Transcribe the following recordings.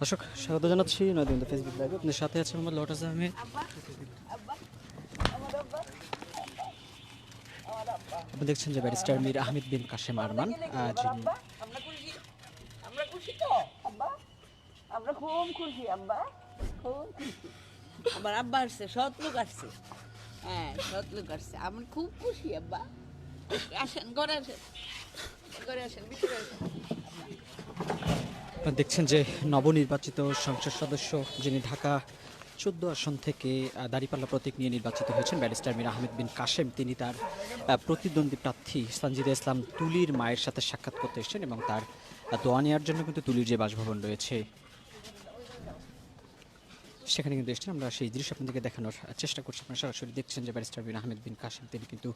দর্শক, স্বাগত জানাচ্ছি নদীন্দ ফেসবুক লাইভে আপনার সাথে আছে মোহাম্মদ লটাস আহমেদ। আপনি দেখছেন যে ব্যারিস্টার মীর আহমেদ বিন কাশেম আরমান। যিনি আমরা খুব খুশি আব্বা খুব আমার আব্বা আসছে, সৎ লোক আসছে। হ্যাঁ সৎ লোক আসছে। আমি খুব খুশি, আব্বা। আসেন, ঘরে আসেন। ঘরে আসেন, ভিতরে আসেন। আপনারা দেখছেন যে নবনির্বাচিত সংসদ সদস্য যিনি ঢাকা চোদ্দ আসন থেকে দাঁড়িপাল্লা প্রতীক নিয়ে নির্বাচিত হয়েছেন, ব্যারিস্টার মীর আহমেদ বিন কাশেম। তিনি তার প্রতিদ্বন্দ্বী প্রার্থী সানজিদা ইসলাম তুলির মায়ের সাথে সাক্ষাৎ করতে এসেছেন এবং তার দোয়া নেওয়ার জন্য কিন্তু তুলির যে বাসভবন রয়েছে, সেখানে কিন্তু এসেছেন। আমরা সেই দৃশ্য আপনাদেরকে দেখানোর চেষ্টা করছি। আপনারা সরাসরি দেখছেন যে ব্যারিস্টার বিন আহমেদ বিন কাশেম, তিনি কিন্তু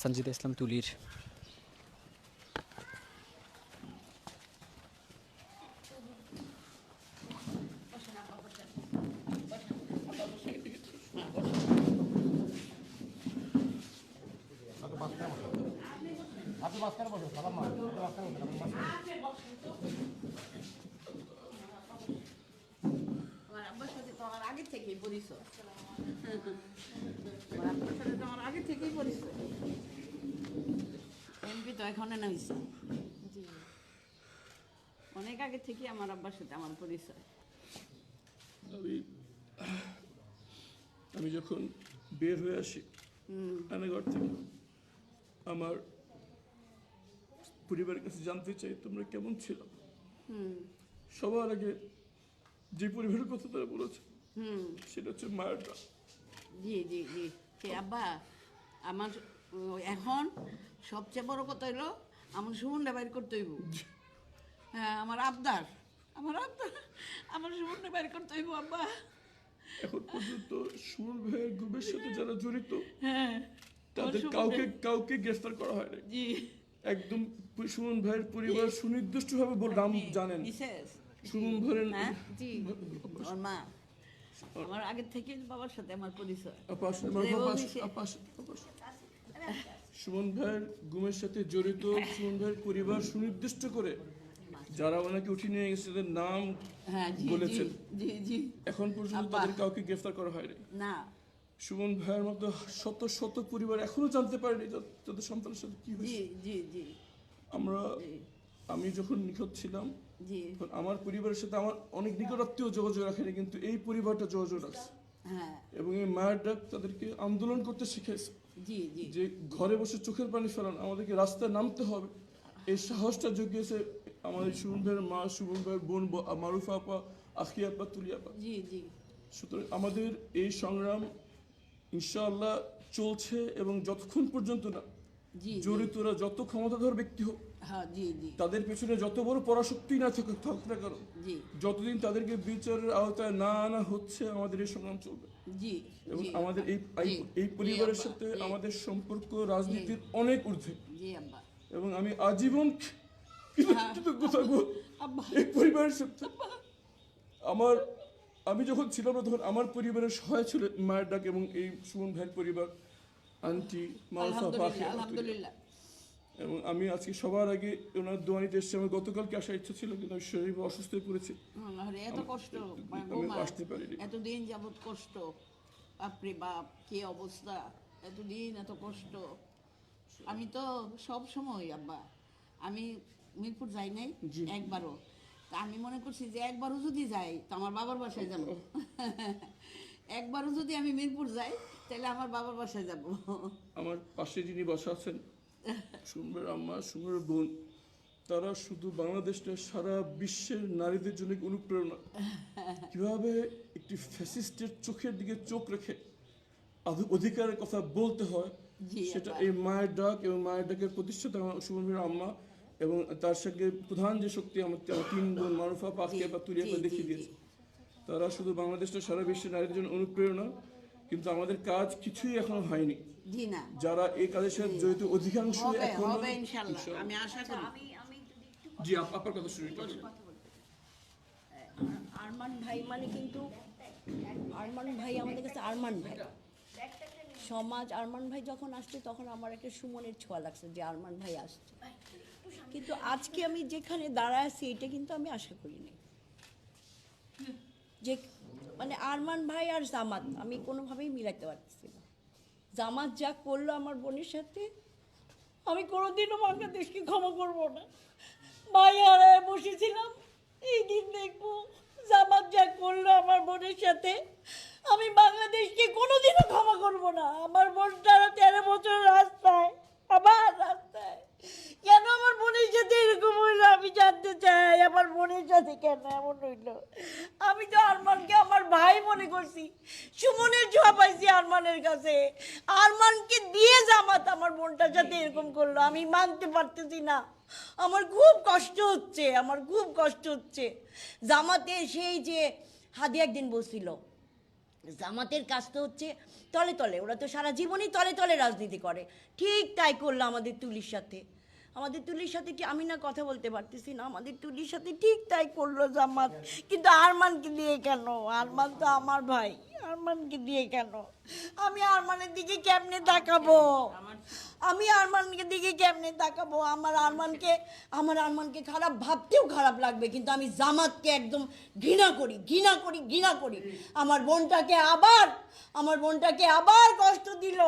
সঞ্জিদা ইসলাম তুলির আমার আব্বার সাথে তো আমার আগে থেকেই পরিচয় আমার আব্বার সাথে তো আমার আগে থেকেই পরিচয় এমপি তো নামিছে অনেক আগে থেকে আমার আব্বার সাথে আমার পরিচয় আমি আমি যখন বের হয়ে আসি থেকে আমার পরিবারের কাছে জানতে চাই তোমরা কেমন ছিল? সবার আগে যে পরিবারের কথা তারা বলেছে সেটা হচ্ছে মায়ের ডাক। জি জি জি। আব্বা আমার এখন সবচেয়ে বড় কথা হলো আমার সুমনটা বাইর করতে হইব। হ্যাঁ আমার আবদার আমার আবদার আমার সুমনটা বাইর করতে হইব আব্বা। এখন পর্যন্ত সুমন ভাইয়ের গ্রুপের সাথে যারা জড়িত হ্যাঁ। তাদের কাউকে কাউকে গ্রেফতার করা জি। একদম সুমন ভাইয়ের পরিবার সুনির্দিষ্টভাবে বল নাম জানেন। সুমন ভাইয়ের হ্যাঁ? জি। মা। আমার আগের থেকে বাবার সাথে আমার পরিচয়। সুমন ভাইয়ের গুমের সাথে জড়িত সুমন ভাইয়ের পরিবার সুনির্দিষ্ট করে যারা ওনাকে উঠিয়ে নিয়ে গেছে তাদের নাম হ্যাঁ বলেছেন। জি জি। এখন পর্যন্ত তাদের কাউকে গ্রেফতার করা হয়নি। না। সুমন ভাইয়ের মতো শত শত পরিবার এখনও জানতে পারেনি যা- তাদের সন্তানের সাথে কি হয়েছে। জি জি আমরা আমি যখন নিখোঁজ ছিলাম তখন আমার পরিবারের সাথে আমার অনেক নিকটাত্মীয় যোগাযোগ রাখেনি কিন্তু এই পরিবারটা যোগাযোগ রাখছে। হ্যাঁ। এবং এই মায়ের ডাক তাদেরকে আন্দোলন করতে শিখেছে জি জি। যে ঘরে বসে চোখের পানি ফেলান আমাদেরকে রাস্তায় নামতে হবে। এই সাহসটা জুগিয়েছে আমাদের সুমন ভাইয়ের মা সুমন ভাইয়ের বোন মারুফা আপা আখি আপা তুলি আপা। সুতরাং আমাদের এই সংগ্রাম ইনশাআল্লাহ চলছে এবং যতক্ষণ পর্যন্ত না। জড়িতরা যত ক্ষমতাধর ব্যক্তি হোক হ্যাঁ তাদের পেছনে যত বড় পরাশক্তি না থাকুক থাকুক না কারণ যতদিন তাদেরকে বিচারের আওতায় না আনা হচ্ছে আমাদের এই সংগ্রাম চলবে। এবং আমাদের এই এই- জি, এই পরিবারের সাথে আমাদের সম্পর্ক রাজনীতির অনেক ঊর্ধ্বে। এবং আমি আজীবন কৃতজ্ঞ থাকব এই পরিবারের সাথে। আমার আমি যখন ছিলাম না তখন আমার পরিবারের সহায় ছিল মায়ের ডাক এবং এই সুমন ভাইয়ের পরিবার আন্টি মালসা পাখি এবং আমি আজকে সবার আগে ওনার দোয়ানিতে এসেছি। আমার গতকালকে আসার ইচ্ছা ছিল কিন্তু আমি শরীর অসুস্থ হয়ে পড়েছি। এত কষ্ট আমি আসতে পারিনি। এতদিন যাবত কষ্ট। বাপরে বাপ কি অবস্থা এতদিন এত কষ্ট। আমি তো সব সময় আব্বা আমি মিরপুর যাই নাই একবারও। তা আমি মনে করছি যে একবারও যদি যাই তো আমার বাবার বাসায় যাব। একবারও যদি আমি মিরপুর যাই তাহলে আমার বাবার বাসায় যাব। আমার পাশে যিনি বসা আছেন সুমরের আম্মা সুমরের বোন তারা শুধু বাংলাদেশটা সারা বিশ্বের নারীদের জন্য অনুপ্রেরণা? কীভাবে একটি ফ্যাসিস্টের চোখের দিকে চোখ রেখে অধিকারের কথা বলতে হয় সেটা এই মায়ের ডাক এবং মায়ের ডাকের প্রতিষ্ঠাতা সুমনের আম্মা এবং তার সঙ্গে প্রধান যে শক্তি আমার আমার তিন বোন মারুফা পাখিয়া বা তুলিয়া জি, জি, দেখিয়ে দিয়েছে। তারা শুধু বাংলাদেশটা সারা বিশ্বের নারীদের জন্য অনুপ্রেরণা কিন্তু আমাদের কাজ কিছুই এখনও হয়নি। যারা এই কাজের সাথে জড়িত অধিকাংশ এখনও আমি আশা করি। জি আপনার কথা করুন। আরমান ভাই মানে কিন্তু আরমান ভাই আমাদের কাছে আরমান ভাই। সমাজ আরমান ভাই যখন আসছে তখন আমার একটা সুমনের ছোঁয়া লাগছে যে আরমান ভাই আসছে। কিন্তু আজকে আমি যেখানে দাঁড়ায় আছি, এটা কিন্তু আমি আশা করিনি। যে মানে আরমান ভাই আর জামাত, আমি কোনোভাবেই মিলাইতে পারতেছি না। জামাত যা করল আমার বোনের সাথে, আমি কোনোদিনও বাংলাদেশকে ক্ষমা করব না। ভাই হারায় বসেছিলাম, এই দিন দেখব জামাত যা করল আমার বোনের সাথে, আমি বাংলাদেশকে কোনোদিনও ক্ষমা করব না। আমার বোন তারা তেরো বছর রাস্তায় আবার রাস্তায় কেন আমার বোনের সাথে এরকম হইল আমি জানতে চাই আমার কেন এমন হইল আমি তো আরমানকে আমার ভাই মনে করছি। সুমনের ছোঁয়া পাইছি আরমানের কাছে। আরমানকে দিয়ে জামাত আমার বোনটার সাথে এরকম করল। আমি মানতে পারতেছি না। আমার খুব কষ্ট হচ্ছে আমার খুব কষ্ট হচ্ছে। জামাতে সেই যে হাদি একদিন বসছিল জামাতের কাজ তো হচ্ছে তলে তলে ওরা তো সারা জীবনই তলে তলে রাজনীতি করে। ঠিক তাই করল আমাদের তুলির সাথে। আমাদের তুলির সাথে কি আমি না কথা বলতে পারতেছি না? আমাদের তুলির সাথে ঠিক তাই করল জামাত। কিন্তু আরমানকে দিয়ে কেন? আরমান তো আমার ভাই। আরমানকে দিয়ে কেন? আমি আরমানের দিকে কেমনে তাকাবো? আমি আরমানকে দিকে কেমনে তাকাবো? আমার আরমানকে আমার আরমানকে খারাপ ভাবতেও খারাপ লাগবে, কিন্তু আমি জামাতকে একদম ঘৃণা করি ঘৃণা করি ঘৃণা করি। আমার বোনটাকে আবার, আমার বোনটাকে আবার কষ্ট দিল।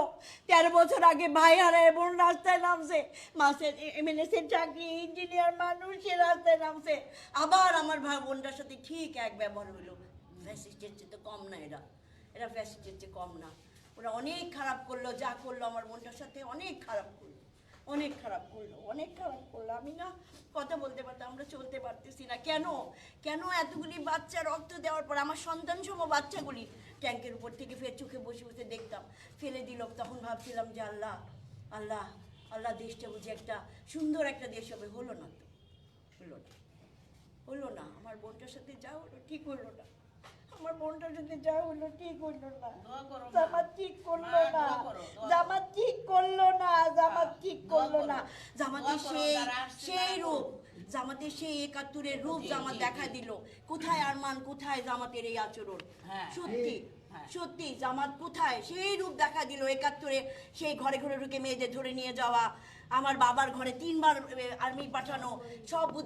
তেরো বছর আগে ভাই হারায় বোন রাস্তায় নামছে, মাসের এমএনএসের চাকরি, ইঞ্জিনিয়ার মানুষ, সে রাস্তায় নামছে। আবার আমার ভাই বোনটার সাথে ঠিক এক ব্যবহার হলো। ফ্যাসিস্টের চেয়ে তো কম না এরা। এরা ফ্যাসিস্টের চেয়ে কম না। ওরা অনেক খারাপ করল, যা করল, আমার বোনটার সাথে অনেক খারাপ করল, অনেক খারাপ করল, অনেক খারাপ করল। আমি না কথা বলতে পারতাম আমরা চলতে পারতেছি না। কেন? কেন এতগুলি বাচ্চা রক্ত দেওয়ার পর আমার সন্তান সম বাচ্চাগুলি ট্যাঙ্কের উপর থেকে ফের চোখে বসে বসে দেখতাম, ফেলে দিল। তখন ভাবছিলাম যে আল্লাহ আল্লাহ আল্লাহ দেশটা বুঝি একটা সুন্দর একটা দেশ হবে। হলো না তো, হলো না। হলো না। আমার বোনটার সাথে যা হলো, ঠিক হলো না। আমার বোনটার সাথে যা হলো ঠিক হলো না। দোয়া করো মা। জামাত ঠিক করল না। জামাত ঠিক করল না জামাত ঠিক করল না। করো, সেই সেই রূপ জামাতের সেই একাত্তরের রূপ জি, জামাত জি, দেখা দিল। কোথায় আরমান কোথায় জামাতের এই আচরণ? হ্যাঁ। সত্যি হ্যাঁ। সত্যি জামাত কোথায়? সেই রূপ দেখা দিল একাত্তরে। সেই ঘরে ঘরে ঢুকে মেয়েদের ধরে নিয়ে যাওয়া। আমার বাবার ঘরে তিনবার আর্মি পাঠানো। সব বুদ্ধি